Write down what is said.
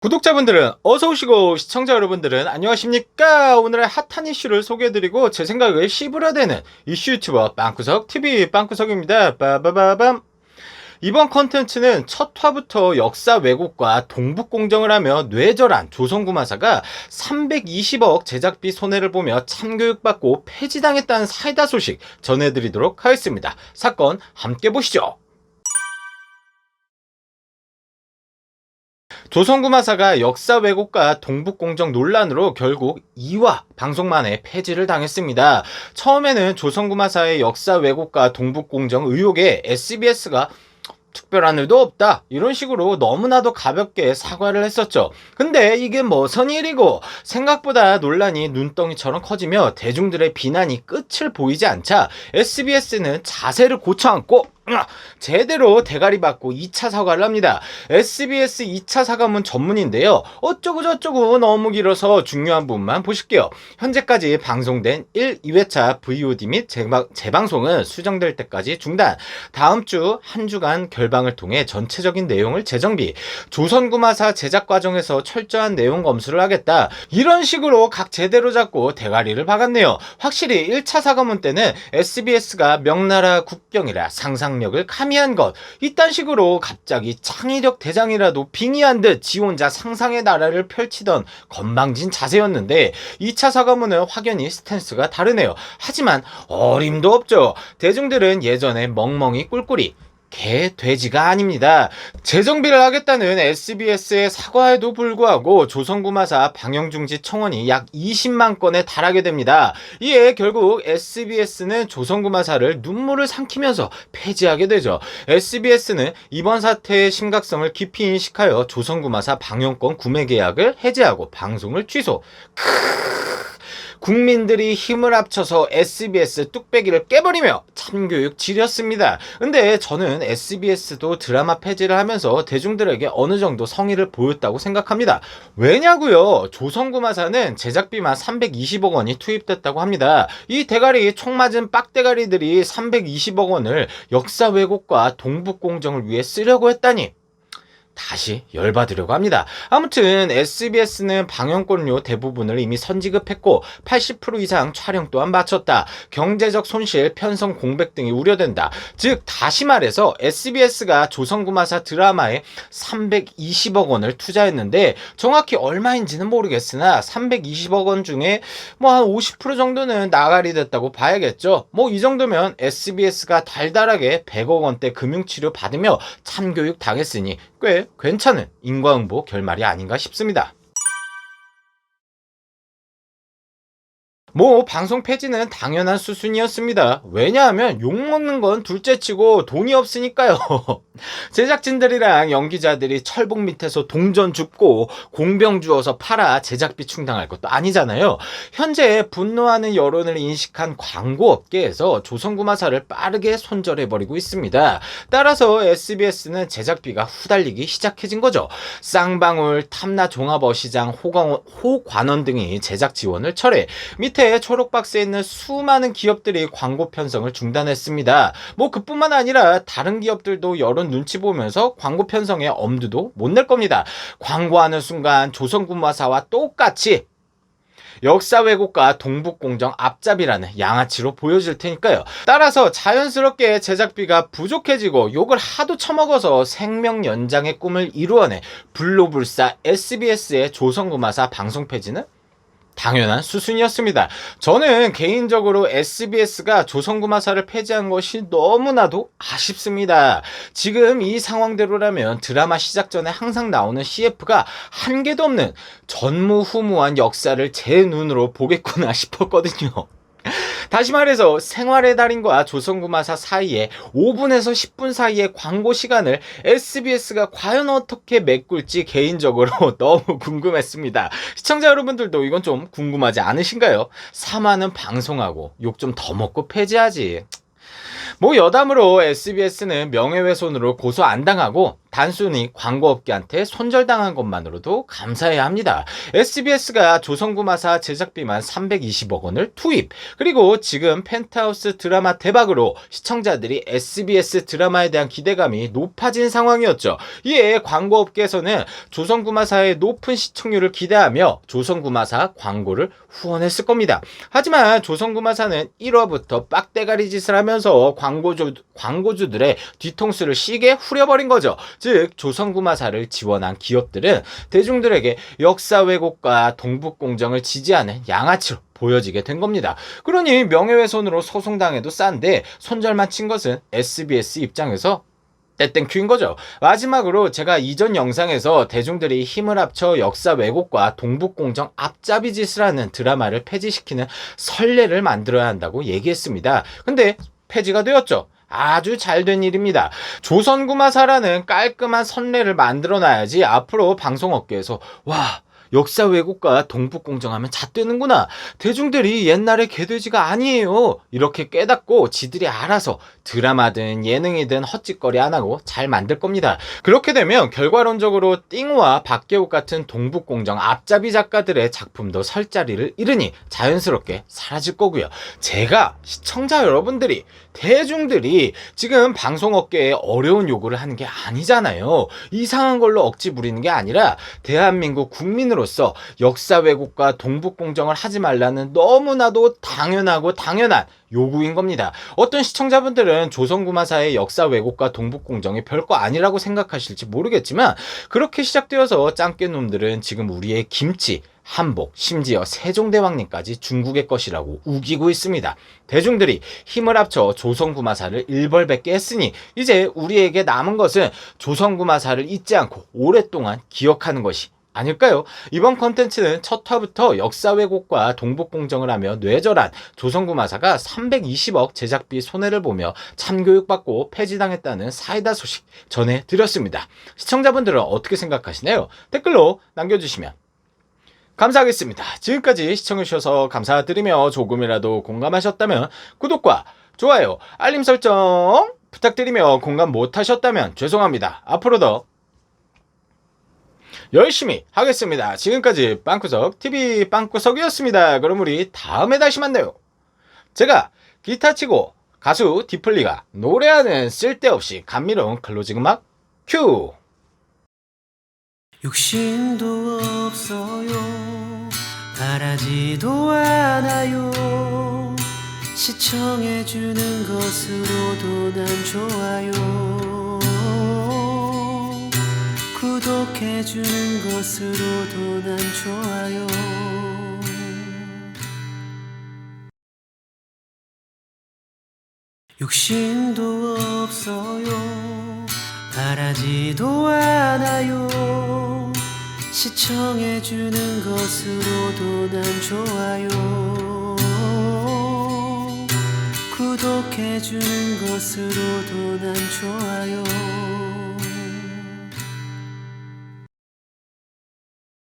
구독자분들은 어서 오시고 시청자 여러분들은 안녕하십니까? 오늘의 핫한 이슈를 소개해드리고 제 생각을 씹으려대는 이슈 유튜버 빵구석 TV 빵구석입니다. 빠바바밤. 이번 컨텐츠는 첫 화부터 역사 왜곡과 동북 공정을 하며 뇌절한 조선구마사가 320억 제작비 손해를 보며 참교육받고 폐지당했다는 사이다 소식 전해드리도록 하겠습니다. 사건 함께 보시죠 조선구마사가 역사 왜곡과 동북공정 논란으로 결국 2화 방송 만에 폐지를 당했습니다. 처음에는 조선구마사의 역사 왜곡과 동북공정 의혹에 SBS가 특별한 일도 없다. 이런 식으로 너무나도 가볍게 사과를 했었죠. 근데 이게 무슨 일이고 생각보다 논란이 눈덩이처럼 커지며 대중들의 비난이 끝을 보이지 않자 SBS는 자세를 고쳐 앉고 제대로 대가리 받고 2차 사과를 합니다. SBS 2차 사과문 전문인데요. 어쩌고 저쩌고 너무 길어서 중요한 부분만 보실게요. 현재까지 방송된 1, 2회차 VOD 및 재방, 재방송은 수정될 때까지 중단. 다음 주 한 주간 결방을 통해 전체적인 내용을 재정비. 조선구마사 제작 과정에서 철저한 내용 검수를 하겠다. 이런 식으로 각 제대로 잡고 대가리를 박았네요. 확실히 1차 사과문 때는 SBS가 명나라 국경이라 상상 능력을 가미한 것. 이딴 식으로 갑자기 창의력 대장이라도 빙의한 듯 지 혼자 상상의 나라를 펼치던 건방진 자세였는데 2차 사과문은 확연히 스탠스가 다르네요. 하지만 어림도 없죠. 대중들은 예전에 멍멍이 꿀꿀이 개, 돼지가 아닙니다. 재정비를 하겠다는 SBS의 사과에도 불구하고 조선구마사 방영중지 청원이 약 20만 건에 달하게 됩니다. 이에 결국 SBS는 조선구마사를 눈물을 삼키면서 폐지하게 되죠. SBS는 이번 사태의 심각성을 깊이 인식하여 조선구마사 방영권 구매 계약을 해제하고 방송을 취소. 크으... 국민들이 힘을 합쳐서 SBS 뚝배기를 깨버리며 참교육 지렸습니다. 근데 저는 SBS도 드라마 폐지를 하면서 대중들에게 어느 정도 성의를 보였다고 생각합니다. 왜냐고요? 조선구마사는 제작비만 320억 원이 투입됐다고 합니다. 이 대가리 총 맞은 빡대가리들이 320억 원을 역사 왜곡과 동북공정을 위해 쓰려고 했다니 다시 열받으려고 합니다. 아무튼 SBS는 방영권료 대부분을 이미 선지급했고 80% 이상 촬영 또한 마쳤다. 경제적 손실, 편성 공백 등이 우려된다. 즉 다시 말해서 SBS가 조선구마사 드라마에 320억 원을 투자했는데 정확히 얼마인지는 모르겠으나 320억 원 중에 뭐 한 50% 정도는 나가리 됐다고 봐야겠죠. 뭐 이 정도면 SBS가 달달하게 100억 원대 금융치료 받으며 참교육 당했으니 꽤 괜찮은 인과응보 결말이 아닌가 싶습니다. 뭐 방송 폐지는 당연한 수순이었습니다. 왜냐하면 욕먹는 건 둘째치고 돈이 없으니까요. 제작진들이랑 연기자들이 철봉 밑에서 동전 줍고 공병 주어서 팔아 제작비 충당할 것도 아니잖아요. 현재 분노하는 여론을 인식한 광고업계에서 조선구마사를 빠르게 손절해버리고 있습니다. 따라서 SBS는 제작비가 후달리기 시작해진 거죠. 쌍방울, 탐나 종합어시장, 호관원 등이 제작 지원을 철회. 밑에 초록박스에 있는 수많은 기업들이 광고 편성을 중단했습니다. 뭐 그뿐만 아니라 다른 기업들도 여론 눈치 보면서 광고 편성에 엄두도 못 낼 겁니다. 광고하는 순간 조선군마사와 똑같이 역사 왜곡과 동북공정 앞잡이라는 양아치로 보여질 테니까요. 따라서 자연스럽게 제작비가 부족해지고 욕을 하도 처먹어서 생명 연장의 꿈을 이루어내 불로불사 SBS의 조선구마사 방송 폐지는 당연한 수순이었습니다. 저는 개인적으로 SBS가 조선구마사를 폐지한 것이 너무나도 아쉽습니다. 지금 이 상황대로라면 드라마 시작 전에 항상 나오는 CF가 한 개도 없는 전무후무한 역사를 제 눈으로 보겠구나 싶었거든요. 다시 말해서 생활의 달인과 조선구마사 사이에 5분에서 10분 사이의 광고 시간을 SBS가 과연 어떻게 메꿀지 개인적으로 너무 궁금했습니다. 시청자 여러분들도 이건 좀 궁금하지 않으신가요? 사마는 방송하고 욕 좀 더 먹고 폐지하지. 뭐 여담으로 SBS는 명예훼손으로 고소 안 당하고 단순히 광고업계한테 손절당한 것만으로도 감사해야 합니다. SBS가 조선구마사 제작비만 320억 원을 투입. 그리고 지금 펜트하우스 드라마 대박으로 시청자들이 SBS 드라마에 대한 기대감이 높아진 상황이었죠. 이에 광고업계에서는 조선구마사의 높은 시청률을 기대하며 조선구마사 광고를 후원했을 겁니다. 하지만 조선구마사는 1화부터 빡대가리 짓을 하면서 광고주, 광고주들의 뒤통수를 시게 후려버린 거죠. 즉, 조선구마사를 지원한 기업들은 대중들에게 역사 왜곡과 동북공정을 지지하는 양아치로 보여지게 된 겁니다. 그러니 명예훼손으로 소송당해도 싼데 손절만 친 것은 SBS 입장에서 떼땡큐인 거죠. 마지막으로 제가 이전 영상에서 대중들이 힘을 합쳐 역사 왜곡과 동북공정 앞잡이 짓을 하는 드라마를 폐지시키는 선례를 만들어야 한다고 얘기했습니다. 근데 폐지가 되었죠. 아주 잘된 일입니다. 조선구마사라는 깔끔한 선례를 만들어 놔야지 앞으로 방송업계에서 와 역사 왜곡과 동북공정하면 잣되는구나. 대중들이 옛날의 개돼지가 아니에요. 이렇게 깨닫고 지들이 알아서 드라마든 예능이든 헛짓거리 안 하고 잘 만들 겁니다. 그렇게 되면 결과론적으로 띵우와 박계옥 같은 동북공정 앞잡이 작가들의 작품도 설 자리를 잃으니 자연스럽게 사라질 거고요. 제가 시청자 여러분들이 대중들이 지금 방송업계에 어려운 요구를 하는 게 아니잖아요. 이상한 걸로 억지 부리는 게 아니라 대한민국 국민으로 서 역사 왜곡과 동북 공정을 하지 말라는 너무나도 당연하고 당연한 요구인 겁니다. 어떤 시청자분들은 조선구마사의 역사 왜곡과 동북 공정이 별거 아니라고 생각하실지 모르겠지만 그렇게 시작되어서 짱깨놈들은 지금 우리의 김치, 한복, 심지어 세종대왕님까지 중국의 것이라고 우기고 있습니다. 대중들이 힘을 합쳐 조선구마사를 일벌백계 했으니 이제 우리에게 남은 것은 조선구마사를 잊지 않고 오랫동안 기억하는 것이 아닐까요? 이번 컨텐츠는 첫 화부터 역사 왜곡과 동북 공정을 하며 뇌절한 조선구 마사가 320억 제작비 손해를 보며 참교육받고 폐지당했다는 사이다 소식 전해드렸습니다. 시청자분들은 어떻게 생각하시나요? 댓글로 남겨주시면 감사하겠습니다. 지금까지 시청해주셔서 감사드리며 조금이라도 공감하셨다면 구독과 좋아요, 알림 설정 부탁드리며 공감 못하셨다면 죄송합니다. 앞으로도 열심히 하겠습니다. 지금까지 빵구석 TV 빵구석이었습니다. 그럼 우리 다음에 다시 만나요. 제가 기타 치고 가수 디플리가 노래하는 쓸데없이 감미로운 클로징 음악 큐! 욕심도 없어요 바라지도 않아요 시청해주는 것으로도 난 좋아요 구독해주는 것으로도 난 좋아요. 욕심도 없어요. 바라지도 않아요. 시청해주는 것으로도 난 좋아요. 구독해주는 것으로도 난 좋아요